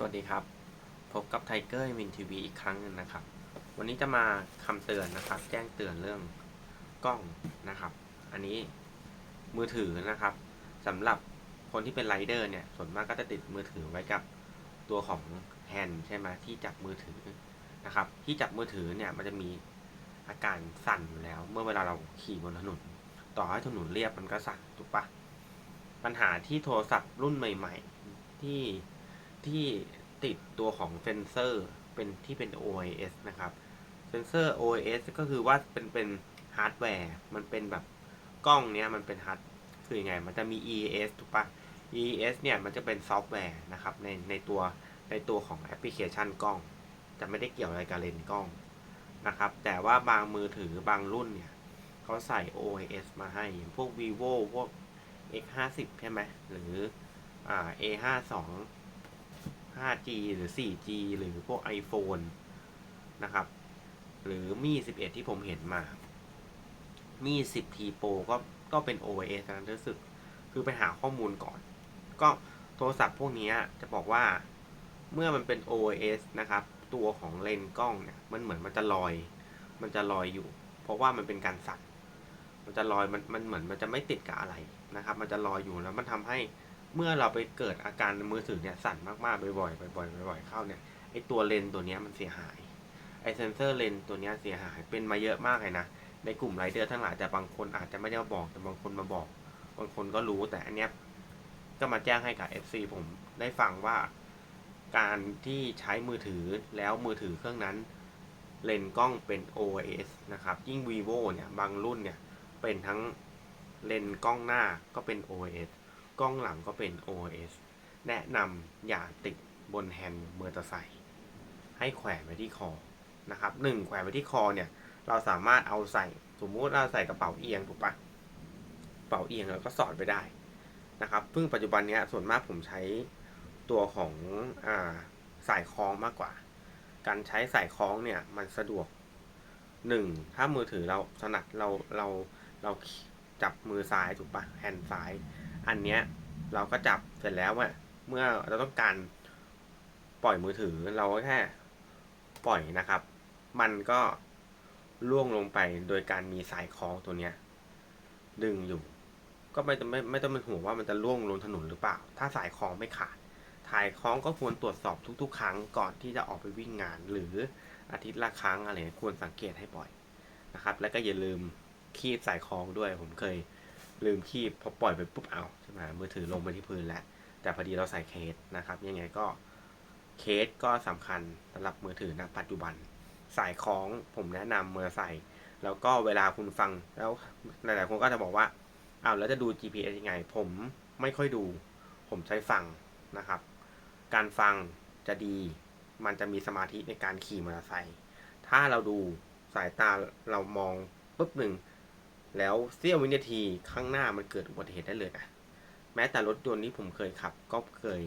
สวัสดีครับ พบกับไทเกอร์วินทีวีอีกครั้งนึงนะครับ วันนี้จะมาคำเตือนนะครับ แจ้งเตือนเรื่องกล้องนะครับ อันนี้มือถือนะครับสำหรับคนที่เป็นไรเดอร์เนี่ย ส่วนมากก็จะติดมือถือไว้กับตัวของแฮนด์ใช่ไหมที่จับมือถือนะครับ ที่จับมือถือเนี่ยมันจะมีอาการสั่นอยู่แล้ว เมื่อเวลาเราขี่บนถนน ต่อให้ถนนเรียบมันก็สั่นถูกปะปัญหาที่โทรศัพท์รุ่นใหม่ ๆ ที่ ที่ติดตัวของเซนเซอร์เป็นที่เป็น OIS นะครับเซนเซอร์ OIS ก็คือว่าเป็นเป็นฮาร์ดแวร์มันเป็นแบบกล้องเนี้ยมันเป็นฮาร์ดคือยังไง มันจะมี EES ถูกปะ EES เนี่ยมันจะเป็นซอฟต์แวร์นะครับในในตัวในตัวของแอปพลิเคชันกล้อง จะไม่ได้เกี่ยวอะไรกับเลนส์กล้องนะครับแต่ว่าบางมือถือบางรุ่นเนี่ยเขาใส่ OIS มาให้อย่างพวก vivo พวก X50 ใช่ไหมหรืออ่า A52 5G หรือ 4G หรือพวก iPhone นะครับ หรือมี 11 ที่ผมเห็นมา มี 10 T Pro ก็ก็เป็น OIS นะรู้สึก คือไปหาข้อมูลก่อน ก็โทรศัพท์พวกนี้จะบอกว่าเมื่อมันเป็น OIS นะครับ ตัวของเลนส์กล้องเนี่ยมันเหมือนมันจะลอย มันจะลอยอยู่ เพราะว่ามันเป็นการสั่นมันจะลอยมันมันเหมือนมันจะไม่ติดกับอะไรนะครับ มันจะลอยอยู่แล้วมันทำให้ เมื่อเราไปเกิดอาการมือถือเนี่ยสั่นมากๆบ่อยๆบ่อยๆบ่อยๆเข้าเนี่ยไอตัวเลนตัวนี้มันเสียหายไอเซนเซอร์เลนตัวนี้เสียหายเป็นมาเยอะมากเลยนะในกลุ่มไรเดอร์ทั้งหลายแต่บางคนอาจจะไม่ได้มาบอกแต่บางคนมาบอก บางคนก็รู้แต่อันเนี้ยก็มาแจ้งให้กับ FC ผมได้ฟังว่าการที่ใช้มือถือแล้วมือถือเครื่องนั้น เลนกล้องเป็น OIS นะครับ ยิ่ง vivo เนี่ย บางรุ่นเนี่ย เป็นทั้งเลนกล้องหน้าก็เป็น OIS กล้องหลังก็เป็น OS แนะนำอย่าติดบนแฮนด์มอเตอร์ไซค์ให้แขวนไว้ที่คอนะครับหนึ่งแขวนไว้ที่คอเนี่ย เราสามารถเอาใส่ สมมุติเราใส่กระเป๋าเอียงถูกปะกระเป๋าเอียงแล้วก็สอดไปได้นะครับซึ่งปัจจุบันเนี้ยส่วนมากผมใช้ตัวของอ่าสายคล้องมากกว่า การใช้สายคล้องเนี่ยมันสะดวกหนึ่งถ้ามือถือเราถนัดเราเราเราจับมือซ้ายถูกปะแฮนด์ซ้าย อันเนี้ยเราก็จับเสร็จแล้วอะเมื่อเราต้องการปล่อยมือถือเราก็แค่ปล่อยนะครับ มันก็ล่วงลงไปโดยการมีสายคล้องตัวเนี้ย ดึงอยู่ ก็ไม่ไม่ไม่ต้องเป็นห่วงว่ามันจะล่วงลงถนนหรือเปล่า ถ้าสายคล้องไม่ขาดสายคล้องก็ควรตรวจสอบทุก ๆ ครั้งก่อนที่จะออกไปวิ่งงาน หรืออาทิตย์ละครั้งอะไรควรสังเกตให้บ่อยนะครับ แล้วก็อย่าลืมคีบสายคล้องด้วยผมเคย ลืมคีบพอปล่อยไปปุ๊บเอาใช่ไหมมือถือลงไปที่พื้นแล้ว แต่พอดีเราใส่เคสนะครับ ยังไงก็เคสก็สำคัญสำหรับมือถือณปัจจุบันสายคล้องผมแนะนำเมื่อใส่ แล้วก็เวลาคุณฟังแล้วหลายๆคนก็จะบอกว่าอ้าวแล้วจะดู GPS ยังไง ผมไม่ค่อยดู ผมใช้ฟังนะครับ การฟังจะดีมันจะมีสมาธิในการขี่มอเตอร์ไซค์ถ้าเราดูสายตาเรามองปุ๊บหนึ่ง แล้วเสี้ยววินาทีข้างหน้ามันเกิดอุบัติเหตุได้เลยนะแม้แต่รถยนต์ที่ผมเคยขับ ก็เคย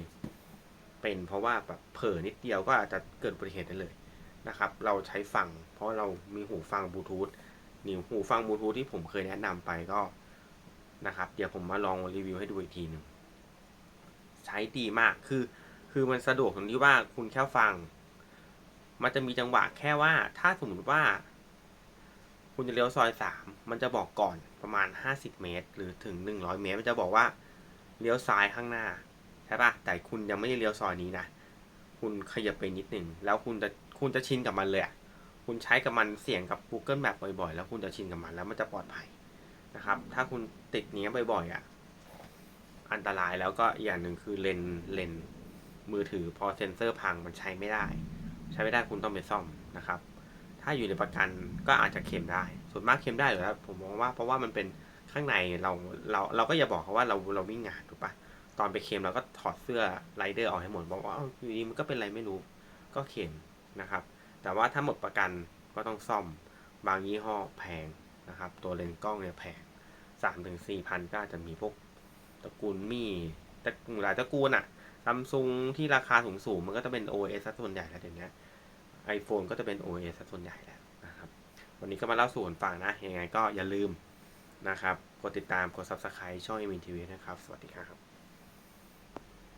เป็น เพราะว่าแบบเผลอนิดเดียวก็อาจจะเกิดอุบัติเหตุได้เลยนะครับ เราใช้ฟัง เพราะเรามีหูฟังบลูทูธนี่หูฟังบลูทูธที่ผมเคยแนะนำไปก็นะครับ เดี๋ยวผมมาลองรีวิวให้ดูอีกทีหนึ่งใช้ดีมากคือ คือมันสะดวกตรงที่ว่าคุณแค่ฟัง มันจะมีจังหวะแค่ว่าถ้าสมมติว่า คุณจะเลี้ยวซอยสามมันจะบอกก่อนประมาณห้าสิบเมตร หรือถึงหนึ่งร้อยเมตร มันจะบอกว่าเลี้ยวซ้ายข้างหน้าใช่ปะแต่คุณยังไม่ได้เลี้ยวซอยนี้นะ คุณขยับไปนิดหนึ่งแล้วคุณจะคุณจะชินกับมันเลยอะคุณใช้กับมันเสี่ยงกับ Google Map บ่อยๆ แล้วคุณจะชินกับมันแล้วมันจะปลอดภัยนะครับ ถ้าคุณติดเนี้ยบ่อยๆอะอันตรายแล้วก็อีกอย่างหนึ่งคือเลนเลนมือถือพอเซ็นเซอร์พังมันใช้ไม่ได้ ใช้ไม่ได้คุณต้องไปซ่อมนะครับ ถ้าอยู่ในประกันก็อาจจะเค็มได้ ส่วนมากเค็มได้อยู่แล้วผมมองว่าเพราะว่ามันเป็นข้างในเราเราเราก็อย่าบอกเขาว่าเราเราวิ่งงานถูกปะตอนไปเค็มเราก็ถอดเสื้อไรเดอร์ออกให้หมดบอกว่าอยู่ดีมันก็เป็นไรไม่รู้ก็เค็มนะครับ แต่ว่าถ้าหมดประกันก็ต้องซ่อมบางยี่ห้อแพงนะครับ ตัวเลนส์กล้องเนี่ยแพงสามถึงสี่พันก็อาจจะมีพวกตระกูลมี่ตระกูลหลายตระกูลอะซัมซุงที่ราคาสูงสูงมันก็จะเป็น OS ส่วนใหญ่แล้วเดี๋ยวนี้ iPhone ก็จะเป็น OS ส่วนใหญ่แล้วนะครับ วันนี้ก็มาเล่าสู่กันฟังนะ ยังไงก็อย่าลืมนะครับ กดติดตาม กด Subscribe ช่อง m อ n TV นะครับ สวัสดีครับ